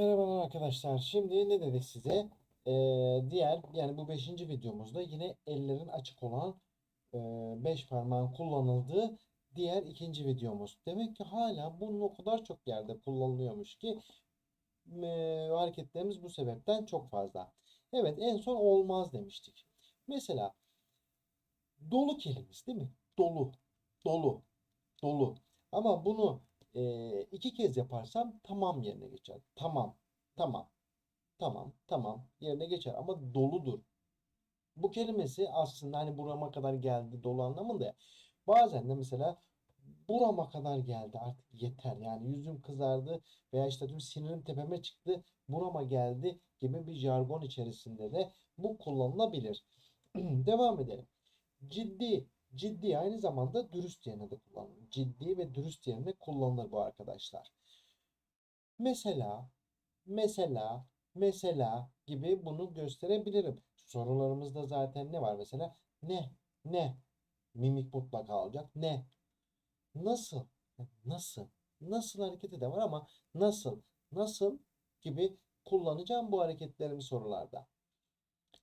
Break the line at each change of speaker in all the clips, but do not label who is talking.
Merhabalar arkadaşlar. Şimdi ne dedik size? Ee, diğer yani bu beşinci videomuzda yine ellerin açık olan e, beş parmağın kullanıldığı diğer ikinci videomuz. Demek ki hala bunun o kadar çok yerde kullanılıyormuş ki e, hareketlerimiz bu sebepten çok fazla. Evet en son olmaz demiştik. Mesela dolu kelimesi değil mi? Dolu, dolu, dolu. Ama bunu e, iki kez yaparsam tamam yerine geçer. Tamam, tamam, tamam, tamam yerine geçer. Ama doludur. Bu kelimesi aslında hani burama kadar geldi dolu anlamında ya. Bazen de mesela burama kadar geldi artık yeter. Yani yüzüm kızardı veya işte tüm sinirim tepeme çıktı burama geldi gibi bir jargon içerisinde de bu kullanılabilir. Devam edelim. Ciddi, ciddi aynı zamanda dürüst yerine de kullanılır. Ciddi ve dürüst yerine kullanılır bu arkadaşlar. Mesela, mesela, mesela gibi bunu gösterebilirim. Sorularımızda zaten ne var mesela? Ne, ne, mimik mutlaka olacak. Ne, nasıl, nasıl, nasıl hareketi de var ama nasıl, nasıl gibi kullanacağım bu hareketlerimi sorularda.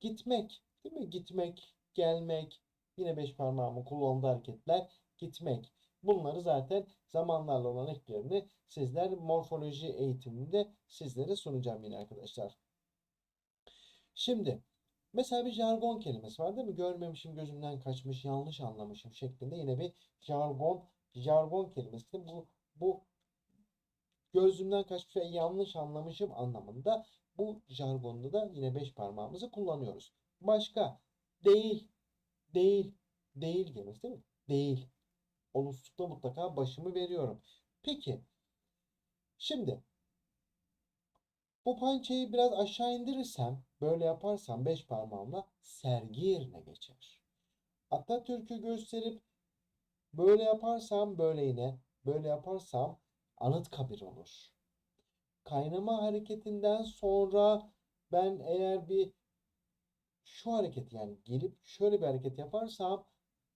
Gitmek, değil mi? Gitmek, gelmek, yine beş parmağımın kullandığı hareketler, gitmek. Bunları zaten zamanlarla olan eklerini sizler morfoloji eğitiminde sizlere sunacağım yine arkadaşlar. Şimdi mesela bir jargon kelimesi var değil mi? Görmemişim, gözümden kaçmış, yanlış anlamışım şeklinde yine bir jargon jargon kelimesi. Bu bu gözümden kaçmış ve yanlış anlamışım anlamında bu jargonda da yine beş parmağımızı kullanıyoruz. Başka değil, değil, değil kelimesi değil mi? Değil. Olumsuzlukta mutlaka başımı veriyorum. Peki, şimdi bu pençeyi biraz aşağı indirirsem, böyle yaparsam beş parmağımla sergi yerine geçer. Atatürk'ü gösterip böyle yaparsam böyle yine, böyle yaparsam Anıtkabir olur. Kaynama hareketinden sonra ben eğer bir şu hareket yani gelip şöyle bir hareket yaparsam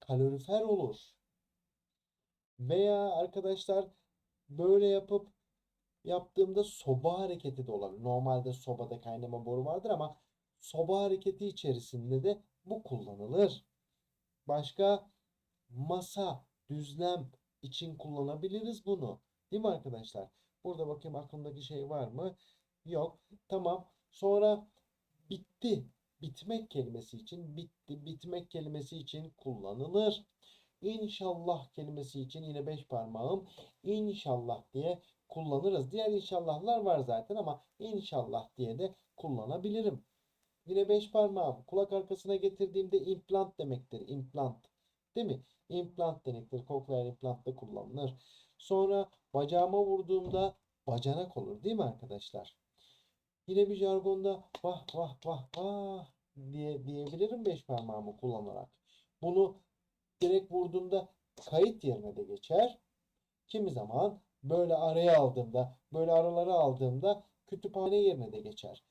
kalorifer olur. Veya arkadaşlar böyle yapıp yaptığımda soba hareketi de olabilir. Normalde sobada kaynama boru vardır ama soba hareketi içerisinde de bu kullanılır. Başka masa, düzlem için kullanabiliriz bunu. Değil mi arkadaşlar? Burada bakayım aklımdaki şey var mı? Yok. Tamam. Sonra bitti. Bitmek kelimesi için bitti. Bitmek kelimesi için kullanılır. İnşallah kelimesi için yine beş parmağım inşallah diye kullanırız. Diğer inşallahlar var zaten ama inşallah diye de kullanabilirim. Yine beş parmağım kulak arkasına getirdiğimde implant demektir. Implant. Değil mi? Implant demektir. Cochlear implant da kullanılır. Sonra bacağıma vurduğumda bacanak olur değil mi arkadaşlar? Yine bir jargonda vah vah vah vah diye diyebilirim beş parmağımı kullanarak. Bunu direkt vurduğumda kayıt yerine de geçer. Kimi zaman böyle araya aldığımda, böyle aralara aldığımda kütüphane yerine de geçer.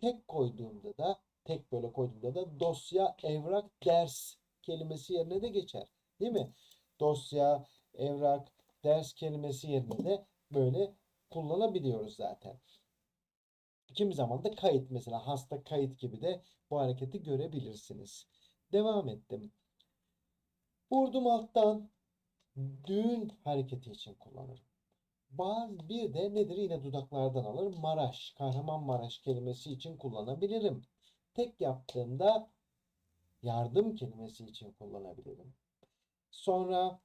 Tek koyduğumda da, tek böyle koyduğumda da dosya, evrak, ders kelimesi yerine de geçer. Değil mi? Dosya, evrak, ders kelimesi yerine de böyle kullanabiliyoruz zaten. Kimi zaman da kayıt mesela hasta kayıt gibi de bu hareketi görebilirsiniz. Devam ettim. Vurdum alttan düğün hareketi için kullanırım. Bazı bir de nedir yine dudaklardan alır. Maraş, Kahramanmaraş kelimesi için kullanabilirim. Tek yaptığımda yardım kelimesi için kullanabilirim. Sonra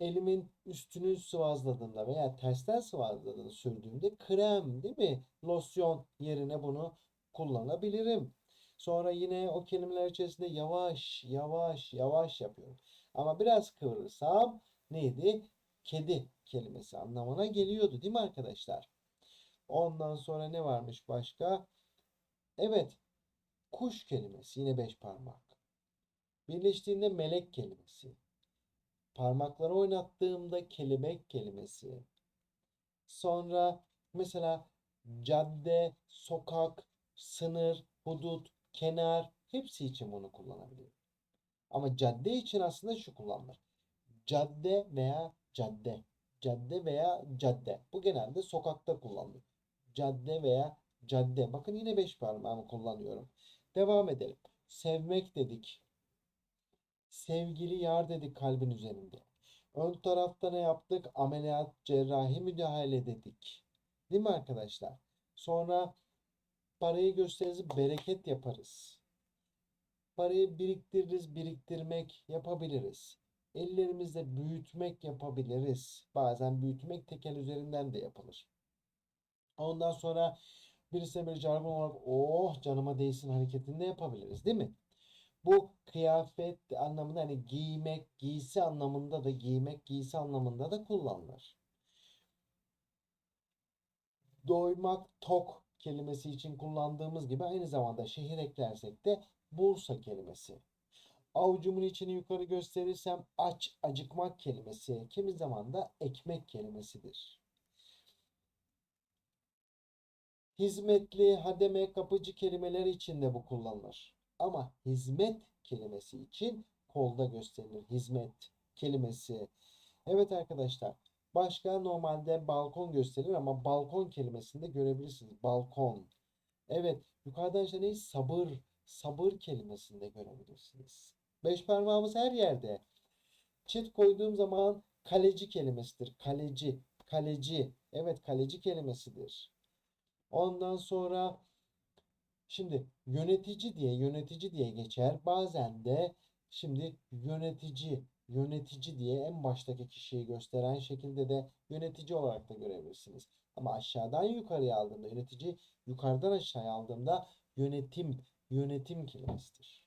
elimin üstünü sıvazladığımda veya tersten sıvazladığımda sürdüğümde krem değil mi? Losyon yerine bunu kullanabilirim. Sonra yine o kelimeler içerisinde yavaş yavaş yavaş yapıyorum. Ama biraz kıvırırsam neydi? Kedi kelimesi anlamına geliyordu değil mi arkadaşlar? Ondan sonra ne varmış başka? Evet. Kuş kelimesi yine beş parmak. Birleştiğinde melek kelimesi. Parmakları oynattığımda kelebek kelimesi. Sonra mesela cadde, sokak, sınır, hudut, kenar hepsi için bunu kullanabilirim. Ama cadde için aslında şu kullanılır. Cadde veya cadde. Cadde veya cadde. Bu genelde sokakta kullanılıyor. cadde veya cadde. Bakın yine beş parmağımı kullanıyorum. Devam edelim. Sevmek dedik. Sevgili yar dedik kalbin üzerinde. Ön tarafta ne yaptık? Ameliyat, cerrahi müdahale dedik. Değil mi arkadaşlar? Sonra parayı gösteririz, bereket yaparız. Parayı biriktiririz, biriktirmek yapabiliriz. Ellerimizle büyütmek yapabiliriz. Bazen büyütmek tekel üzerinden de yapılır. Ondan sonra birisine bir jargon olarak oh canıma değsin hareketini de yapabiliriz değil mi? Bu kıyafet anlamında hani giymek, giysi anlamında da giymek, giysi anlamında da kullanılır. Doymak, tok kelimesi için kullandığımız gibi aynı zamanda şehir eklersek de Bursa kelimesi. Avucumun içini yukarı gösterirsem aç, acıkmak kelimesi kimi zaman da ekmek kelimesidir. Hizmetli, hademe, kapıcı kelimeler için de bu kullanılır. Ama hizmet kelimesi için kolda gösterilir. Hizmet kelimesi. Evet arkadaşlar. Başka normalde balkon gösterilir ama balkon kelimesini de görebilirsiniz. Balkon. Evet. Yukarıdan işte ne? Sabır. Sabır kelimesini de görebilirsiniz. Beş parmağımız her yerde. Çift koyduğum zaman kaleci kelimesidir. Kaleci. Kaleci. Evet kaleci kelimesidir. Ondan sonra Şimdi yönetici diye yönetici diye geçer. Bazen de şimdi yönetici yönetici diye en baştaki kişiyi gösteren şekilde de yönetici olarak da görebilirsiniz. Ama aşağıdan yukarıya aldığımda yönetici yukarıdan aşağıya aldığımda yönetim yönetim kelimesidir.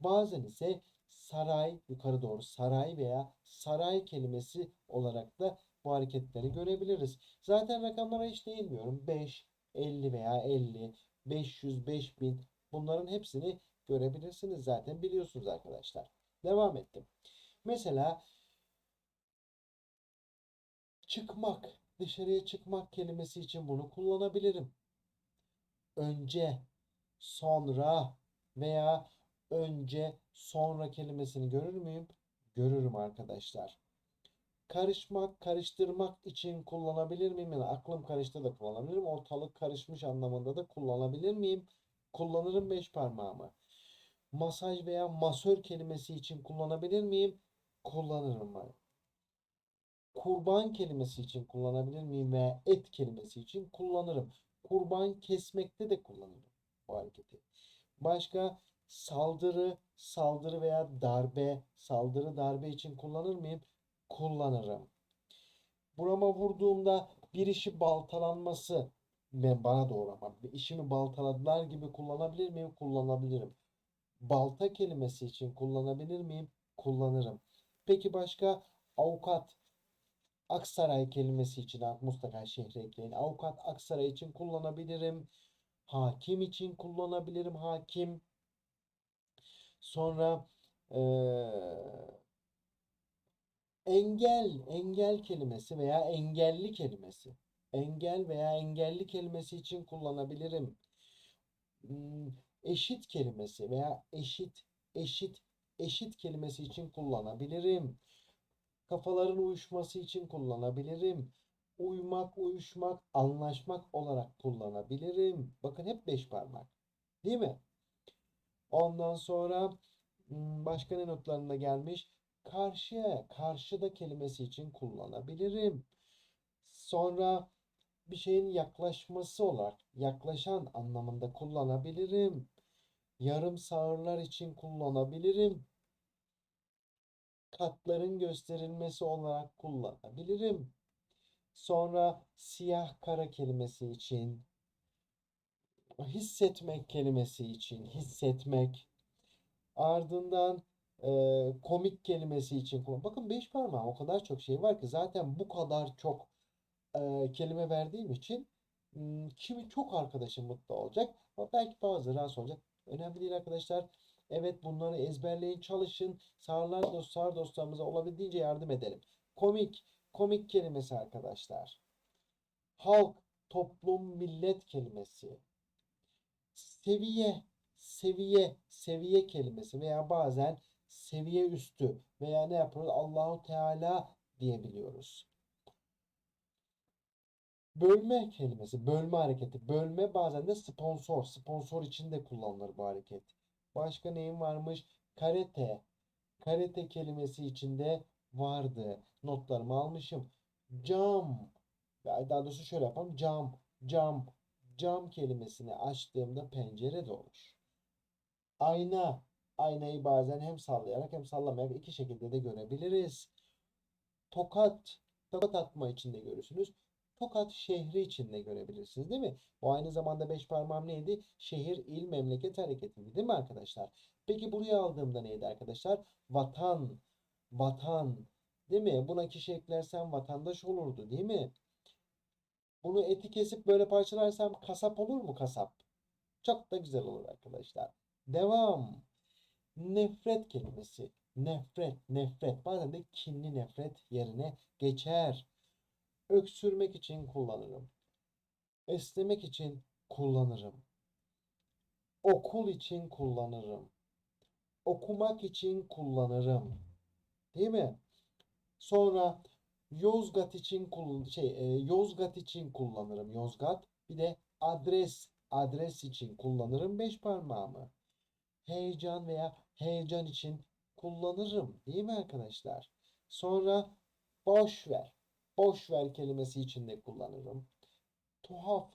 Bazen ise saray yukarı doğru saray veya saray kelimesi olarak da bu hareketleri görebiliriz. Zaten rakamlara hiç değinmiyorum. 5, 50 veya 50, 500, 5000 bunların hepsini görebilirsiniz zaten biliyorsunuz arkadaşlar. Devam ettim. Mesela çıkmak, dışarıya çıkmak kelimesi için bunu kullanabilirim. Önce, sonra veya önce, sonra kelimesini görür müyüm? Görürüm arkadaşlar. Karışmak, karıştırmak için kullanabilir miyim? Yani aklım karıştı da kullanabilirim. Ortalık karışmış anlamında da kullanabilir miyim? Kullanırım beş parmağımı. Masaj veya masör kelimesi için kullanabilir miyim? Kullanırım ben. Kurban kelimesi için kullanabilir miyim? Veya et kelimesi için kullanırım. Kurban kesmekte de kullanırım bu hareketi. Başka saldırı, saldırı veya darbe, saldırı, darbe için kullanır mıyım? Kullanırım. Burama vurduğumda bir işi baltalanması ve bana doğru ama işimi baltaladılar gibi kullanabilir miyim? Kullanabilirim. Balta kelimesi için kullanabilir miyim? Kullanırım. Peki başka avukat Aksaray kelimesi için mutlaka şehre ekleyin. Avukat Aksaray için kullanabilirim. Hakim için kullanabilirim. Hakim. Sonra ee, Engel, engel kelimesi veya engelli kelimesi. Engel veya engelli kelimesi için kullanabilirim. Hmm, eşit kelimesi veya eşit, eşit, eşit kelimesi için kullanabilirim. Kafaların uyuşması için kullanabilirim. Uymak, uyuşmak, anlaşmak olarak kullanabilirim. Bakın hep beş parmak. Değil mi? Ondan sonra hmm, başka ne notlarında gelmiş? Karşıya, karşıda kelimesi için kullanabilirim. Sonra bir şeyin yaklaşması olarak yaklaşan anlamında kullanabilirim. Yarım sağırlar için kullanabilirim. Katların gösterilmesi olarak kullanabilirim. Sonra siyah kara kelimesi için, hissetmek kelimesi için, hissetmek. Ardından e, komik kelimesi için kullan. Bakın beş parmağı o kadar çok şey var ki zaten bu kadar çok e, kelime verdiğim için kimi çok arkadaşım mutlu olacak. Ama belki bazıları rahatsız olacak. Önemli değil arkadaşlar. Evet bunları ezberleyin, çalışın. Sağırlar dost, sağır dostlarımıza olabildiğince yardım edelim. Komik, komik kelimesi arkadaşlar. Halk, toplum, millet kelimesi. Seviye, seviye, seviye kelimesi veya bazen seviye üstü veya ne yapıyoruz? Allahu Teala diyebiliyoruz. Bölme kelimesi, bölme hareketi. Bölme bazen de sponsor. Sponsor için de kullanılır bu hareket. Başka neyim varmış? Karate. Karate kelimesi içinde vardı. Notlarımı almışım. Cam. Daha doğrusu şöyle yapalım. Cam, cam, cam kelimesini açtığımda pencere de olur. Ayna. Aynayı bazen hem sallayarak hem sallamayarak iki şekilde de görebiliriz. Tokat. Tokat atma içinde görürsünüz. Tokat şehri içinde görebilirsiniz değil mi? Bu aynı zamanda beş parmağım neydi? Şehir, il, memleket hareketiydi değil mi arkadaşlar? Peki buraya aldığımda neydi arkadaşlar? Vatan. Vatan. Değil mi? Buna kişi eklersem vatandaş olurdu değil mi? Bunu eti kesip böyle parçalarsam kasap olur mu kasap? Çok da güzel olur arkadaşlar. Devam. Nefret kelimesi. Nefret, nefret. Bazen de kinli nefret yerine geçer. Öksürmek için kullanırım. Esnemek için kullanırım. Okul için kullanırım. Okumak için kullanırım. Değil mi? Sonra Yozgat için kullan şey e, Yozgat için kullanırım. Yozgat. Bir de adres adres için kullanırım beş parmağımı. Heyecan veya heyecan için kullanırım. Değil mi arkadaşlar? Sonra boş ver. Boş ver kelimesi için de kullanırım. Tuhaf.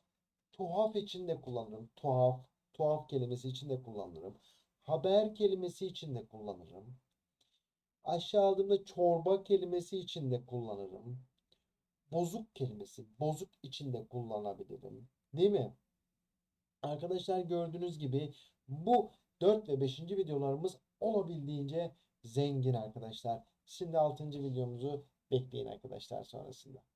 Tuhaf için de kullanırım. Tuhaf. Tuhaf kelimesi için de kullanırım. Haber kelimesi için de kullanırım. Aşağı aldığımda çorba kelimesi için de kullanırım. Bozuk kelimesi. Bozuk için de kullanabilirim. Değil mi? Arkadaşlar gördüğünüz gibi bu 4 ve 5. videolarımız olabildiğince zengin arkadaşlar. Şimdi 6. videomuzu bekleyin arkadaşlar sonrasında.